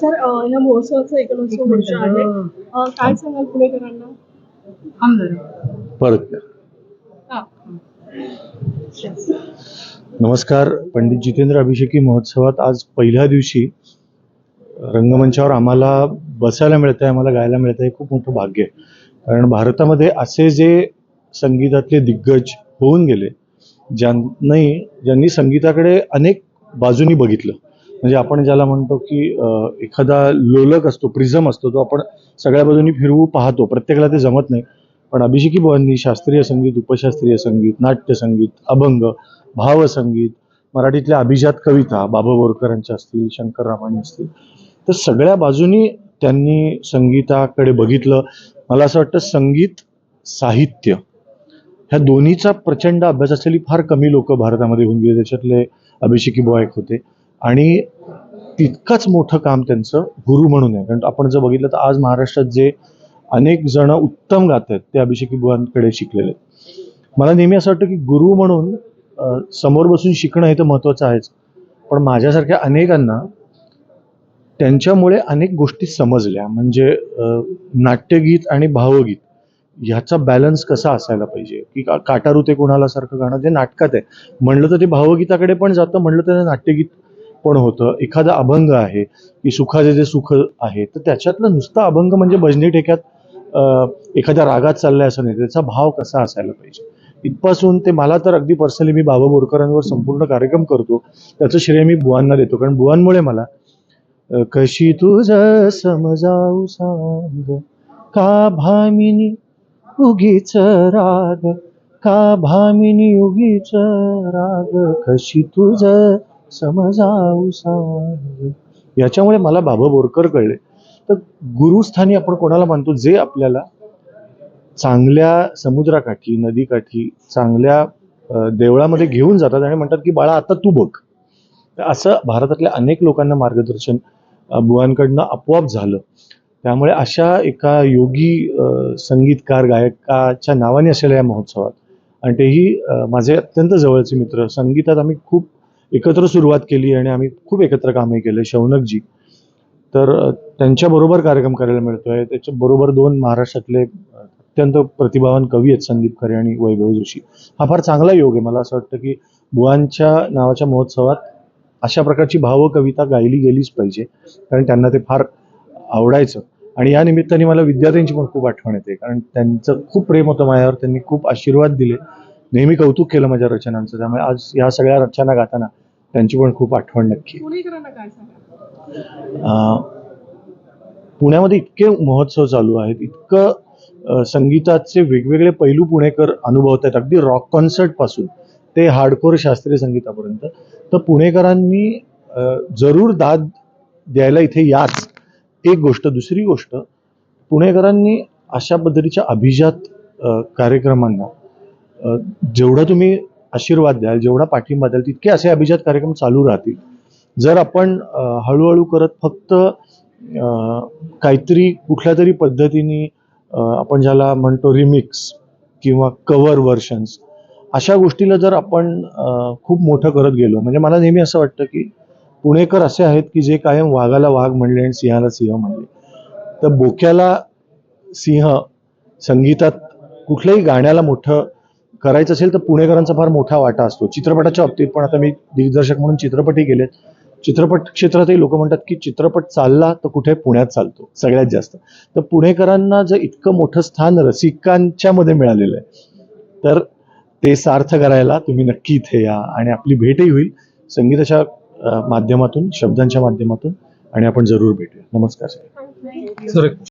Sir अ, या महोत्सवाचं एकोणीसवं वर्ष आहे. अ, काय सांगाल पुणेकरांना परत. कर. हा. नमस्कार. पंडित जितेंद्र अभिषेकी महोत्सवात आज पहिल्या दिवशी रंगमंचावर आम्हाला बसायला मिळतं आहे आम्हाला गायला मिळतं आहे खूप मोठं भाग्य आहे. कारण भारतामध्ये असे जे संगीतातले दिग्गज होऊन गेले ज्यांनी ज्यांनी संगीताकडे अनेक बाजूनी बघितलं म्हणजे आपण ज्याला म्हणतो की एखादा लोलक असतो प्रिझम असतो तो आपण सगळ्या बाजूनी फिरवू पाहतो. प्रत्येकाला ते जमत नाही. पण अभिषेकी बुवांनी शास्त्रीय संगीत उपशास्त्रीय संगीत नाट्यसंगीत अभंग भावसंगीत मराठीतल्या अभिजात कविता बाबा बोरकरांच्या असतील शंकर शंकररामांनी असतील तर सगळ्या बाजूनी त्यांनी संगीताकडे बघितलं. मला असं वाटतं संगीत साहित्य ह्या दोन्हीचा प्रचंड अभ्यास असलेली फार कमी लोक भारतामध्ये होऊन गेले. त्याच्यातले अभिषेकी बुवा एक होते. आणि तितकंच मोठं काम त्यांचं गुरु म्हणून आहे. कारण आपण जर बघितलं तर आज महाराष्ट्रात जे अनेक जण उत्तम गात आहेत ते अभिषेकी बुवांकडे शिकलेले आहेत. मला नेहमी असं वाटतं की गुरु म्हणून समोर बसून शिकणं हे तर महत्त्वाचं आहेच. पण माझ्यासारख्या अनेकांना त्यांच्यामुळे अनेक गोष्टी समजल्या. म्हणजे नाट्यगीत आणि भावगीत ह्याचा बॅलन्स कसा असायला पाहिजे? की का काटारू ते कोणाला सारखं गाणं? जे नाटकात आहे. म्हणलं तर ते भावगीताकडे पण जातं म्हणलं तर नाट्यगीत पण होतं. एखादा अभंग आहे की सुखाचे जे सुख आहे तर त्याच्यातलं नुसतं अभंग म्हणजे भजनी ठेक्यात एखाद्या रागात चाललाय असं नाही. त्याचा भाव कसा असायला पाहिजे? इथपासून ते मला तर अगदी पर्सनली मी बाबा बोरकरांवर संपूर्ण कार्यक्रम करतो. त्याचं श्रेय मी बुवांना देतो. कारण बुवांमुळे मला कशी तुझ समजाऊ सांग? का भामिनी उगीच राग? का भामिनी उगीच राग? कशी तुझ समजाऊ याच्यामुळे मला बाबा बोरकर कळले. तर गुरुस्थानी आपण कोणाला मानतो? जे आपल्याला चांगल्या समुद्राकाठी नदीकाठी चांगल्या देवळामध्ये घेऊन जातात आणि म्हणतात की बाळा आता तू बघ. असं भारतातल्या अनेक लोकांना मार्गदर्शन बुवांकडनं आपोआप झालं. त्यामुळे अशा एका योगी संगीतकार गायकाच्या नावाने असलेल्या या महोत्सवात आणि तेही माझे अत्यंत जवळचे मित्र संगीतात आम्ही खूप एकत्र सुरुवात केली आणि आम्ही खूप एकत्र कामे केले. शौनकजी. तर त्यांच्याबरोबर कार्यक्रम करायला मिळतोय. त्याच्याबरोबर दोन महाराष्ट्रातले अत्यंत प्रतिभावान कवी आहेत संदीप खरे आणि वैभव जोशी. हा फार चांगला योग आहे. मला असं वाटतं की बुवांच्या नावाच्या महोत्सवात अशा प्रकारची भावकविता गायली गेलीच पाहिजे. कारण त्यांना ते फार आवडायचं. आणि या निमित्ताने मला विद्यार्थ्यांची पण खूप आठवण येते. कारण त्यांचं खूप प्रेम होतं माझ्यावर. त्यांनी खूप आशीर्वाद दिले. नेहमी कौतुक केलं माझ्या रचनांचं. त्यामुळे आज या सगळ्या रचना गाताना त्यांची पण खूप आठवण नक्की. पुण्यामध्ये इतके महोत्सव चालू आहेत इतकं संगीताचे वेगवेगळे पैलू पुणेकर अनुभवत आहेत. अगदी रॉक कॉन्सर्टपासून ते हार्डकोर शास्त्रीय संगीतापर्यंत. तर पुणेकरांनी जरूर दाद द्यायला इथे याच. एक गोष्ट. दुसरी गोष्ट पुणेकरांनी अशा पद्धतीच्या अभिजात कार्यक्रमांना जेवढा तुम्ही आशीर्वाद द्याल जेवढा पाठिंबा द्याल तितके असे अभिजात कार्यक्रम चालू राहतील. जर आपण हळूहळू करत फक्त काहीतरी कुठल्या तरी पद्धतीने आपण ज्याला म्हणतो रिमिक्स किंवा कवर व्हर्शन्स अशा गोष्टीला जर आपण खूप मोठं करत गेलो म्हणजे मला नेहमी असं वाटतं की पुणेकर असे आहेत की जे कायम वाघाला वाघ म्हणले आणि सिंहाला सिंह म्हणले. तर बोक्याला सिंह संगीतात कुठल्याही गाण्याला मोठं करायचं असेल तर पुणेकरांचा फार मोठा वाटा असतो. चित्रपटाच्या बाबतीत पण आता मी दिग्दर्शक म्हणून चित्रपटही केलेत चित्रपट क्षेत्रातही लोक म्हणतात की चित्रपट चालला तर कुठे पुण्यात चालतो सगळ्यात जास्त. तर पुणेकरांना जर इतकं मोठं स्थान रसिकांच्या मध्ये मिळालेलं आहे तर ते सार्थ करायला तुम्ही नक्की इथे या आणि आपली भेटही होईल. संगीताच्या माध्यमातून शब्दांच्या माध्यमातून आणि आपण जरूर भेटूया. नमस्कार. सर